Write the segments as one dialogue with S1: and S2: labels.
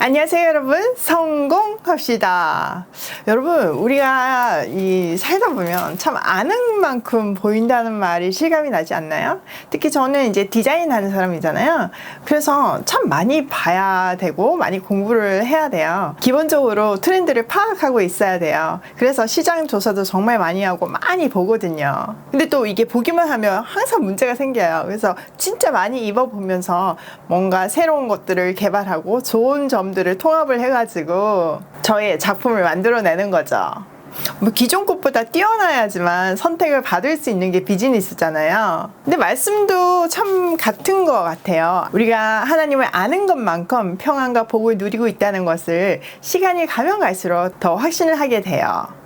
S1: 안녕하세요 여러분. 성공합시다. 여러분 우리가 이 살다 보면 참 아는 만큼 보인다는 말이 실감이 나지 않나요? 특히 저는 이제 디자인 하는 사람이잖아요. 그래서 참 많이 봐야 되고 많이 공부를 해야 돼요. 기본적으로 트렌드를 파악하고 있어야 돼요. 그래서 시장 조사도 정말 많이 하고 많이 보거든요. 근데 또 이게 보기만 하면 항상 문제가 생겨요. 그래서 진짜 많이 입어보면서 뭔가 새로운 것들을 개발하고 좋은 점 들을 통합을 해가지고 저의 작품을 만들어내는 거죠. 뭐 기존 것보다 뛰어나야지만 선택을 받을 수 있는 게 비즈니스잖아요. 근데 말씀도 참 같은 것 같아요. 우리가 하나님을 아는 것만큼 평안과 복을 누리고 있다는 것을 시간이 가면 갈수록 더 확신을 하게 돼요.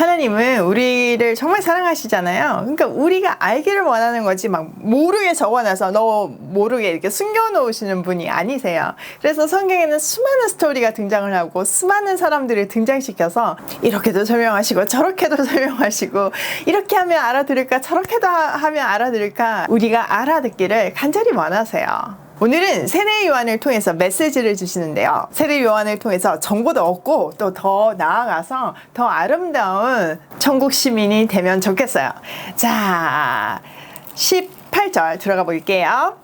S1: 하나님은 우리를 정말 사랑하시잖아요. 그러니까 우리가 알기를 원하는 거지 막 모르게 적어놔서 너 모르게 이렇게 숨겨놓으시는 분이 아니세요. 그래서 성경에는 수많은 스토리가 등장을 하고 수많은 사람들을 등장시켜서 이렇게도 설명하시고 저렇게도 설명하시고 이렇게 하면 알아들을까 저렇게도 하면 알아들을까 우리가 알아듣기를 간절히 원하세요. 오늘은 세례 요한을 통해서 메시지를 주시는데요. 세례 요한을 통해서 정보도 얻고 또 더 나아가서 더 아름다운 천국 시민이 되면 좋겠어요. 자, 18절 들어가 볼게요.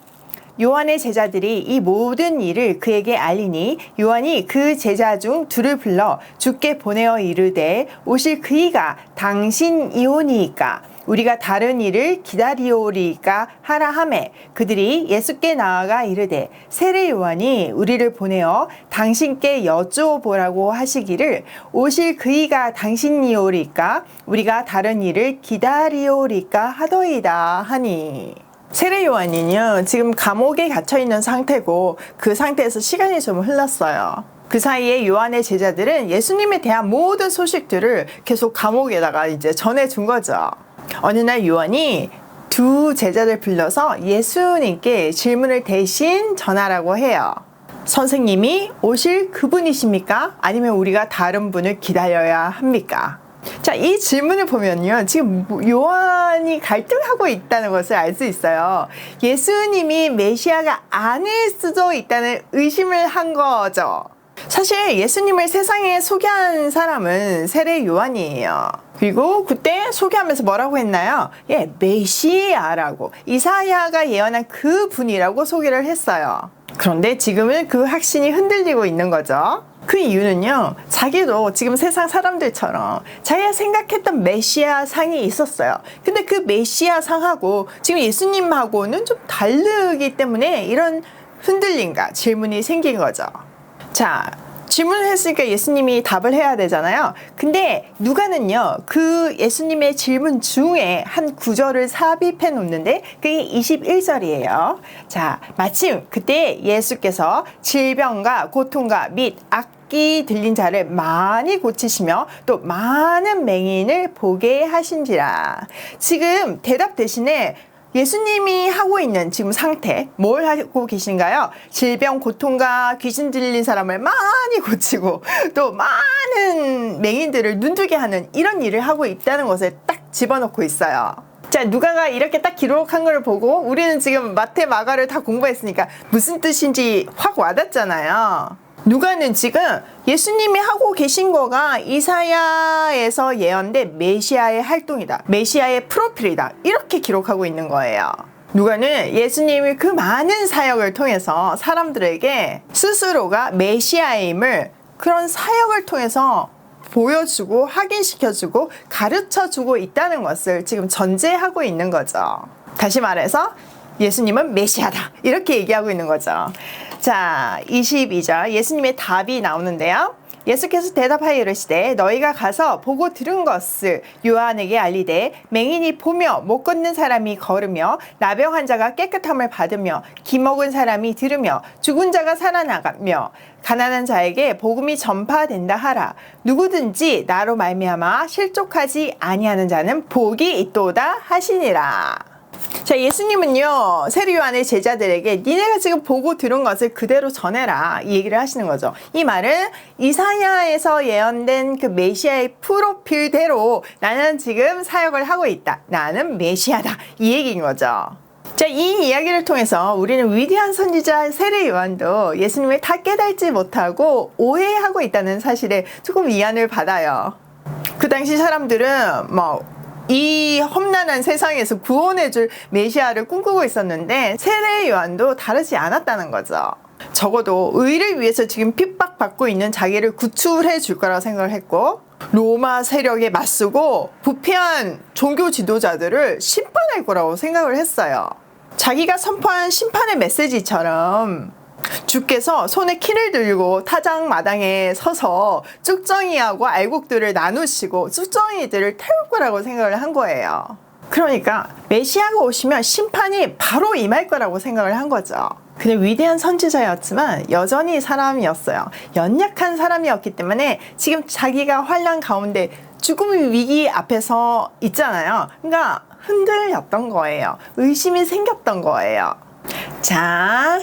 S1: 요한의 제자들이 이 모든 일을 그에게 알리니 요한이 그 제자 중 둘을 불러 주께 보내어 이르되 오실 그이가 당신 이오니이까 우리가 다른 일을 기다리오리까 하라 하매 그들이 예수께 나아가 이르되 세례 요한이 우리를 보내어 당신께 여쭈어보라고 하시기를 오실 그이가 당신이오리까 우리가 다른 일을 기다리오리까 하더이다 하니 세례 요한이요 지금 감옥에 갇혀 있는 상태고 그 상태에서 시간이 좀 흘렀어요. 그 사이에 요한의 제자들은 예수님에 대한 모든 소식들을 계속 감옥에다가 이제 전해준 거죠. 어느 날 요한이 두 제자를 불러서 예수님께 질문을 대신 전하라고 해요. 선생님이 오실 그분이십니까? 아니면 우리가 다른 분을 기다려야 합니까? 자, 이 질문을 보면요. 지금 요한이 갈등하고 있다는 것을 알 수 있어요. 예수님이 메시아가 아닐 수도 있다는 의심을 한 거죠. 사실 예수님을 세상에 소개한 사람은 세례 요한이에요. 그리고 그때 소개하면서 뭐라고 했나요? 예, 메시아라고. 이사야가 예언한 그 분이라고 소개를 했어요. 그런데 지금은 그 확신이 흔들리고 있는 거죠. 그 이유는요, 자기도 지금 세상 사람들처럼 자기가 생각했던 메시아 상이 있었어요. 근데 그 메시아 상하고 지금 예수님하고는 좀 다르기 때문에 이런 흔들림과 질문이 생긴 거죠. 자, 질문을 했으니까 예수님이 답을 해야 되잖아요. 근데 누가는요, 그 예수님의 질문 중에 한 구절을 삽입해 놓는데 그게 21절이에요. 자, 마침 그때 예수께서 질병과 고통과 및 악기 들린 자를 많이 고치시며 또 많은 맹인을 보게 하신지라. 지금 대답 대신에 예수님이 하고 있는 지금 상태 뭘 하고 계신가요? 질병, 고통과 귀신 들린 사람을 많이 고치고 또 많은 맹인들을 눈뜨게 하는 이런 일을 하고 있다는 것을 딱 집어넣고 있어요. 자, 누가가 이렇게 딱 기록한 걸 보고 우리는 지금 마태, 마가를 다 공부했으니까 무슨 뜻인지 확 와닿잖아요. 누가는 지금 예수님이 하고 계신 거가 이사야에서 예언된 메시아의 활동이다. 메시아의 프로필이다. 이렇게 기록하고 있는 거예요. 누가는 예수님이 그 많은 사역을 통해서 사람들에게 스스로가 메시아임을 그런 사역을 통해서 보여주고 확인시켜주고 가르쳐주고 있다는 것을 지금 전제하고 있는 거죠. 다시 말해서 예수님은 메시아다. 이렇게 얘기하고 있는 거죠. 자, 22절 예수님의 답이 나오는데요. 예수께서 대답하여 이르시되 너희가 가서 보고 들은 것을 요한에게 알리되 맹인이 보며 못 걷는 사람이 걸으며 나병 환자가 깨끗함을 받으며 기먹은 사람이 들으며 죽은 자가 살아나가며 가난한 자에게 복음이 전파된다 하라 누구든지 나로 말미암아 실족하지 아니하는 자는 복이 있도다 하시니라 자, 예수님은요, 세례 요한의 제자들에게 니네가 지금 보고 들은 것을 그대로 전해라. 이 얘기를 하시는 거죠. 이 말은 이사야에서 예언된 그 메시아의 프로필대로 나는 지금 사역을 하고 있다. 나는 메시아다. 이 얘기인 거죠. 자, 이 이야기를 통해서 우리는 위대한 선지자 세례 요한도 예수님을 다 깨닫지 못하고 오해하고 있다는 사실에 조금 위안을 받아요. 그 당시 사람들은 뭐 이 험난한 세상에서 구원해줄 메시아를 꿈꾸고 있었는데 세례 요한도 다르지 않았다는 거죠. 적어도 의를 위해서 지금 핍박받고 있는 자기를 구출해 줄 거라고 생각을 했고 로마 세력에 맞서고 부패한 종교 지도자들을 심판할 거라고 생각을 했어요. 자기가 선포한 심판의 메시지처럼 주께서 손에 키를 들고 타장 마당에 서서 쭉정이하고 알곡들을 나누시고 쭉정이들을 태울 거라고 생각을 한 거예요. 그러니까 메시아가 오시면 심판이 바로 임할 거라고 생각을 한 거죠. 그는 위대한 선지자였지만 여전히 사람이었어요. 연약한 사람이었기 때문에 지금 자기가 환란 가운데 죽음의 위기 앞에서 있잖아요. 그러니까 흔들렸던 거예요. 의심이 생겼던 거예요. 자,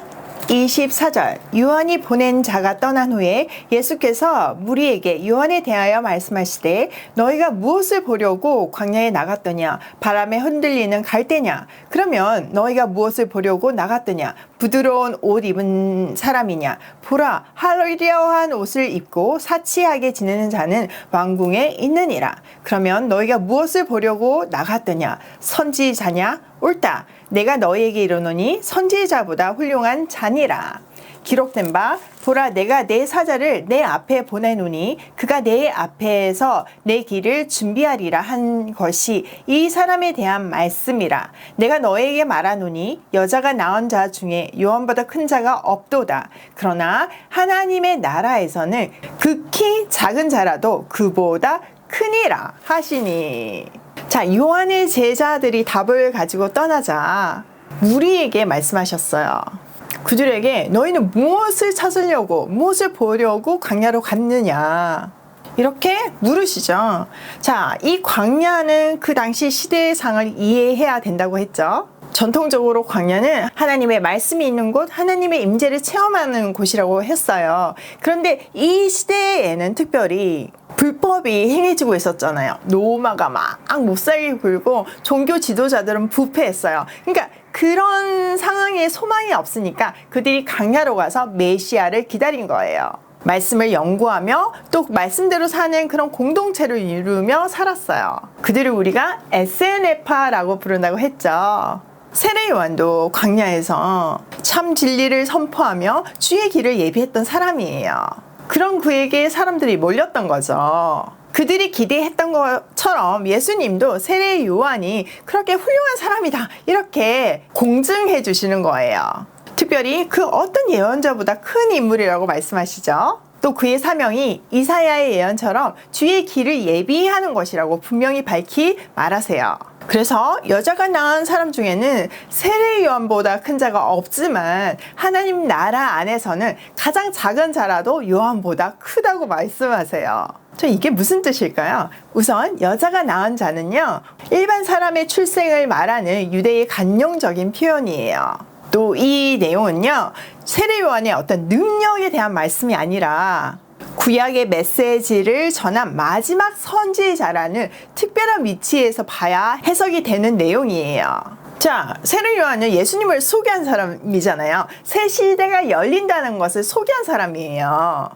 S1: 24절. 요한이 보낸 자가 떠난 후에 예수께서 무리에게 요한에 대하여 말씀하시되 너희가 무엇을 보려고 광야에 나갔더냐? 바람에 흔들리는 갈대냐? 그러면 너희가 무엇을 보려고 나갔더냐 부드러운 옷 입은 사람이냐 보라 하려한 옷을 입고 사치하게 지내는 자는 왕궁에 있느니라 그러면 너희가 무엇을 보려고 나갔더냐 선지자냐 옳다. 내가 너희에게 이르노니 선지자보다 훌륭한 자니라. 기록된 바 보라 내가 내 사자를 내 앞에 보내노니 그가 내 앞에서 내 길을 준비하리라 한 것이 이 사람에 대한 말씀이라. 내가 너에게 말하노니 여자가 낳은 자 중에 요한보다 큰 자가 없도다. 그러나 하나님의 나라에서는 극히 작은 자라도 그보다 크니라 하시니. 자, 요한의 제자들이 답을 가지고 떠나자 우리에게 말씀하셨어요. 그들에게 너희는 무엇을 찾으려고, 무엇을 보려고 광야로 갔느냐. 이렇게 물으시죠. 자, 이 광야는 그 당시 시대의 상을 이해해야 된다고 했죠. 전통적으로 광야는 하나님의 말씀이 있는 곳, 하나님의 임재를 체험하는 곳이라고 했어요. 그런데 이 시대에는 특별히 불법이 행해지고 있었잖아요. 노마가 막 못 살게 굴고 종교 지도자들은 부패했어요. 그러니까 그런 상황에 소망이 없으니까 그들이 강야로 가서 메시아를 기다린 거예요. 말씀을 연구하며 또 말씀대로 사는 그런 공동체를 이루며 살았어요. 그들을 우리가 SNF파라고 부른다고 했죠. 세례 요한도 광야에서 참 진리를 선포하며 주의 길을 예비했던 사람이에요. 그런 그에게 사람들이 몰렸던 거죠. 그들이 기대했던 것처럼 예수님도 세례 요한이 그렇게 훌륭한 사람이다. 이렇게 공증해 주시는 거예요. 특별히 그 어떤 예언자보다 큰 인물이라고 말씀하시죠. 또 그의 사명이 이사야의 예언처럼 주의 길을 예비하는 것이라고 분명히 밝히 말하세요. 그래서 여자가 낳은 사람 중에는 세례 요한보다 큰 자가 없지만 하나님 나라 안에서는 가장 작은 자라도 요한보다 크다고 말씀하세요. 저 이게 무슨 뜻일까요? 우선 여자가 낳은 자는요 일반 사람의 출생을 말하는 유대의 간용적인 표현이에요. 또 이 내용은요 세례 요한의 어떤 능력에 대한 말씀이 아니라 구약의 메시지를 전한 마지막 선지자라는 특별한 위치에서 봐야 해석이 되는 내용이에요. 자, 세례 요한은 예수님을 소개한 사람이잖아요. 새 시대가 열린다는 것을 소개한 사람이에요.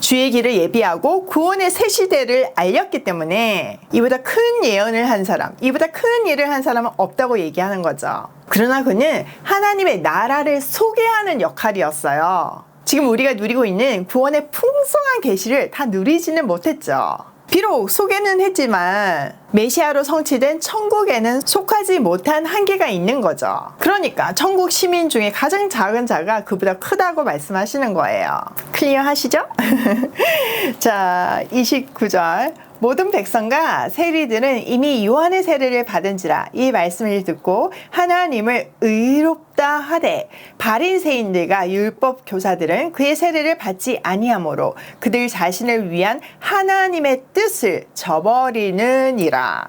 S1: 주의 길을 예비하고 구원의 새 시대를 알렸기 때문에 이보다 큰 예언을 한 사람, 이보다 큰 일을 한 사람은 없다고 얘기하는 거죠. 그러나 그는 하나님의 나라를 소개하는 역할이었어요. 지금 우리가 누리고 있는 구원의 풍성한 계시를 다 누리지는 못했죠. 비록 소개는 했지만 메시아로 성취된 천국에는 속하지 못한 한계가 있는 거죠. 그러니까 천국 시민 중에 가장 작은 자가 그보다 크다고 말씀하시는 거예요. 클리어 하시죠? 자, 29절. 모든 백성과 세리들은 이미 요한의 세례를 받은지라 이 말씀을 듣고 하나님을 의롭다 하되 바린새인들과 율법 교사들은 그의 세례를 받지 아니하므로 그들 자신을 위한 하나님의 뜻을 저버리느니라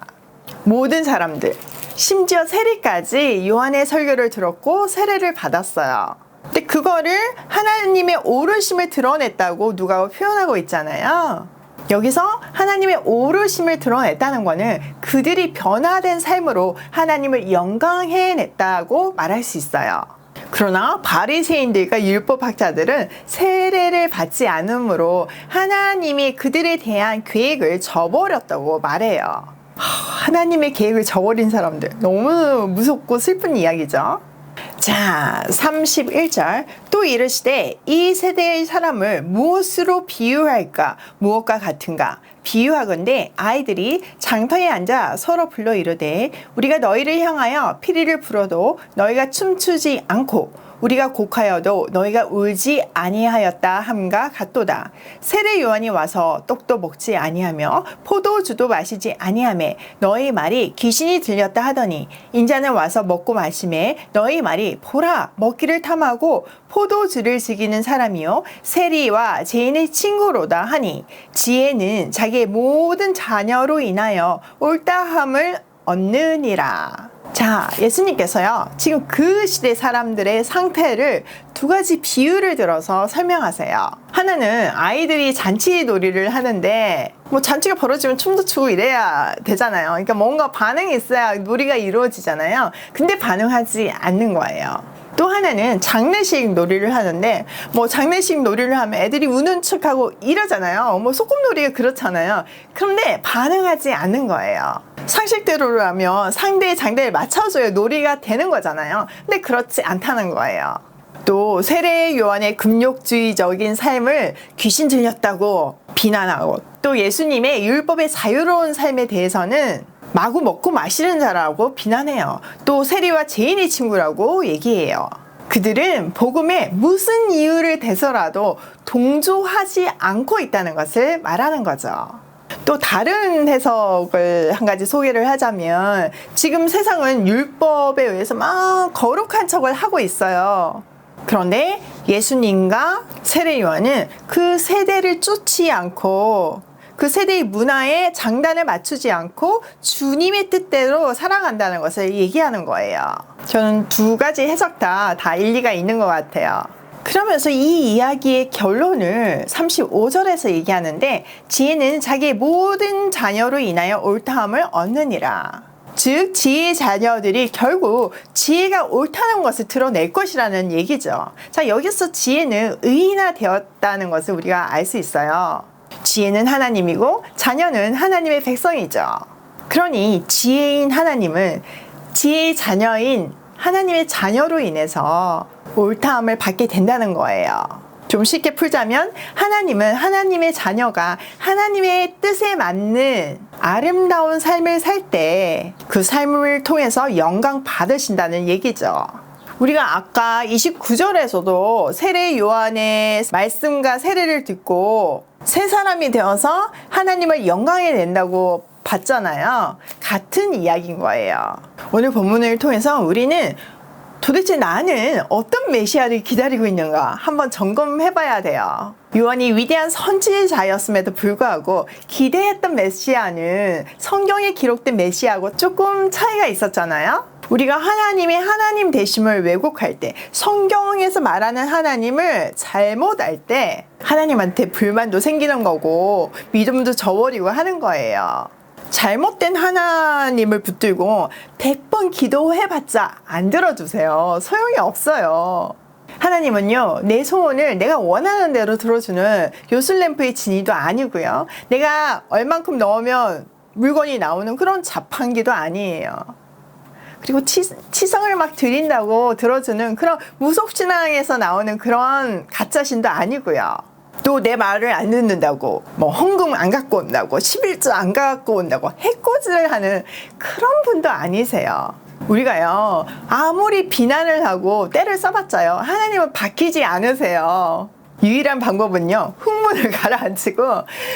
S1: 모든 사람들 심지어 세리까지 요한의 설교를 들었고 세례를 받았어요. 근데 그거를 하나님의 오르심을 드러냈다고 누가 표현하고 있잖아요. 여기서 하나님의 오르심을 드러냈다는 것은 그들이 변화된 삶으로 하나님을 영광해냈다고 말할 수 있어요. 그러나 바리새인들과 율법학자들은 세례를 받지 않으므로 하나님이 그들에 대한 계획을 저버렸다고 말해요. 하, 하나님의 계획을 저버린 사람들 너무 무섭고 슬픈 이야기죠. 자, 31절. 또 이르시되 이 세대의 사람을 무엇으로 비유할까? 무엇과 같은가? 비유하건대 아이들이 장터에 앉아 서로 불러 이르되 우리가 너희를 향하여 피리를 불어도 너희가 춤추지 않고 우리가 곡하여도 너희가 울지 아니하였다 함과 같도다. 세례 요한이 와서 떡도 먹지 아니하며 포도주도 마시지 아니하매 너희 말이 귀신이 들렸다 하더니 인자는 와서 먹고 마시매 너희 말이 보라 먹기를 탐하고 포도주를 즐기는 사람이요 세리와 제인의 친구로다 하니 지혜는 자기의 모든 자녀로 인하여 옳다함을 얻느니라. 자, 예수님께서요, 지금 그 시대 사람들의 상태를 두 가지 비유를 들어서 설명하세요. 하나는 아이들이 잔치 놀이를 하는데, 뭐 잔치가 벌어지면 춤도 추고 이래야 되잖아요. 그러니까 뭔가 반응이 있어야 놀이가 이루어지잖아요. 근데 반응하지 않는 거예요. 또 하나는 장례식 놀이를 하는데 뭐 장례식 놀이를 하면 애들이 우는 척하고 이러잖아요. 뭐 소꿉놀이가 그렇잖아요. 그런데 반응하지 않는 거예요. 상식대로라면 상대의 장대를 맞춰줘야 놀이가 되는 거잖아요. 근데 그렇지 않다는 거예요. 또 세례 요한의 금욕주의적인 삶을 귀신 들렸다고 비난하고 또 예수님의 율법의 자유로운 삶에 대해서는 마구 먹고 마시는 자라고 비난해요. 또 세리와 제인의 친구라고 얘기해요. 그들은 복음에 무슨 이유를 대서라도 동조하지 않고 있다는 것을 말하는 거죠. 또 다른 해석을 한 가지 소개를 하자면 지금 세상은 율법에 의해서 막 거룩한 척을 하고 있어요. 그런데 예수님과 세례 요한은 그 세대를 쫓지 않고 그 세대의 문화에 장단을 맞추지 않고 주님의 뜻대로 살아간다는 것을 얘기하는 거예요. 저는 두 가지 해석 다, 다 일리가 있는 것 같아요. 그러면서 이 이야기의 결론을 35절에서 얘기하는데 지혜는 자기의 모든 자녀로 인하여 옳다함을 얻느니라. 즉 지혜의 자녀들이 결국 지혜가 옳다는 것을 드러낼 것이라는 얘기죠. 자 여기서 지혜는 의인화 되었다는 것을 우리가 알 수 있어요. 지혜는 하나님이고 자녀는 하나님의 백성이죠. 그러니 지혜인 하나님은 지혜의 자녀인 하나님의 자녀로 인해서 옳다함을 받게 된다는 거예요. 좀 쉽게 풀자면 하나님은 하나님의 자녀가 하나님의 뜻에 맞는 아름다운 삶을 살 때 그 삶을 통해서 영광 받으신다는 얘기죠. 우리가 아까 29절에서도 세례 요한의 말씀과 세례를 듣고 새 사람이 되어서 하나님을 영광해 낸다고 봤잖아요. 같은 이야기인 거예요. 오늘 본문을 통해서 우리는 도대체 나는 어떤 메시아를 기다리고 있는가 한번 점검해 봐야 돼요. 요한이 위대한 선지자였음에도 불구하고 기대했던 메시아는 성경에 기록된 메시아하고 조금 차이가 있었잖아요. 우리가 하나님의 하나님 되심을 왜곡할 때, 성경에서 말하는 하나님을 잘못 알 때, 하나님한테 불만도 생기는 거고, 믿음도 저버리고 하는 거예요. 잘못된 하나님을 붙들고 100번 기도해봤자 안 들어주세요. 소용이 없어요. 하나님은요, 내 소원을 내가 원하는 대로 들어주는 요술램프의 진이도 아니고요. 내가 얼만큼 넣으면 물건이 나오는 그런 자판기도 아니에요. 그리고 치, 치성을 막 드린다고 들어주는 그런 무속신앙에서 나오는 그런 가짜신도 아니고요. 또 내 말을 안 듣는다고 뭐 헌금 안 갖고 온다고 11조 안 갖고 온다고 해코지를 하는 그런 분도 아니세요. 우리가요 아무리 비난을 하고 때를 써봤자요 하나님은 바뀌지 않으세요. 유일한 방법은요 흥분을 가라앉히고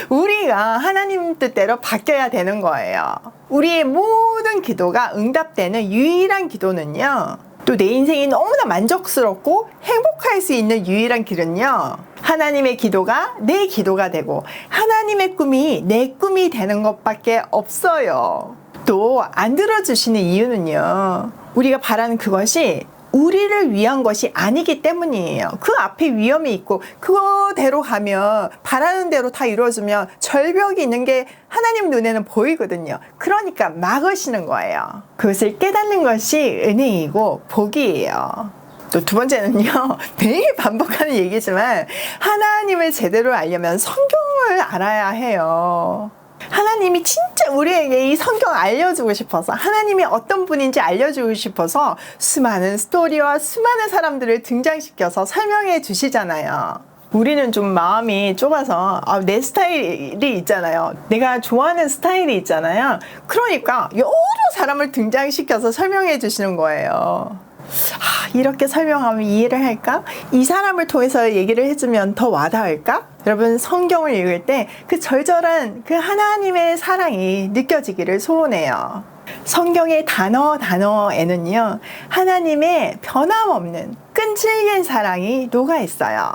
S1: 우리가 하나님 뜻대로 바뀌어야 되는 거예요. 우리의 모든 기도가 응답되는 유일한 기도는요. 또 내 인생이 너무나 만족스럽고 행복할 수 있는 유일한 길은요. 하나님의 기도가 내 기도가 되고 하나님의 꿈이 내 꿈이 되는 것밖에 없어요. 또 안 들어주시는 이유는요. 우리가 바라는 그것이 우리를 위한 것이 아니기 때문이에요. 그 앞에 위험이 있고 그거대로 가면 바라는 대로 다 이루어지면 절벽이 있는 게 하나님 눈에는 보이거든요. 그러니까 막으시는 거예요. 그것을 깨닫는 것이 은혜이고 복이에요. 또두 번째는요, 매일 반복하는 얘기지만, 하나님을 제대로 알려면 성경을 알아야 해요. 하나님이 진짜 우리에게 이 성경 알려주고 싶어서, 하나님이 어떤 분인지 알려주고 싶어서, 수많은 스토리와 수많은 사람들을 등장시켜서 설명해 주시잖아요. 우리는 좀 마음이 좁아서 아, 내 스타일이 있잖아요. 내가 좋아하는 스타일이 있잖아요. 그러니까 여러 사람을 등장시켜서 설명해 주시는 거예요. 아, 이렇게 설명하면 이해를 할까? 이 사람을 통해서 얘기를 해주면 더 와닿을까? 여러분 성경을 읽을 때 그 절절한 그 하나님의 사랑이 느껴지기를 소원해요. 성경의 단어 단어에는요 하나님의 변함없는 끈질긴 사랑이 녹아 있어요.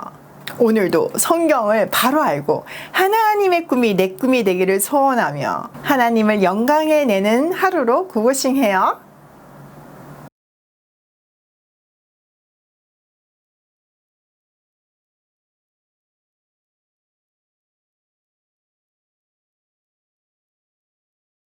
S1: 오늘도 성경을 바로 알고 하나님의 꿈이 내 꿈이 되기를 소원하며 하나님을 영광에 내는 하루로 고고싱해요.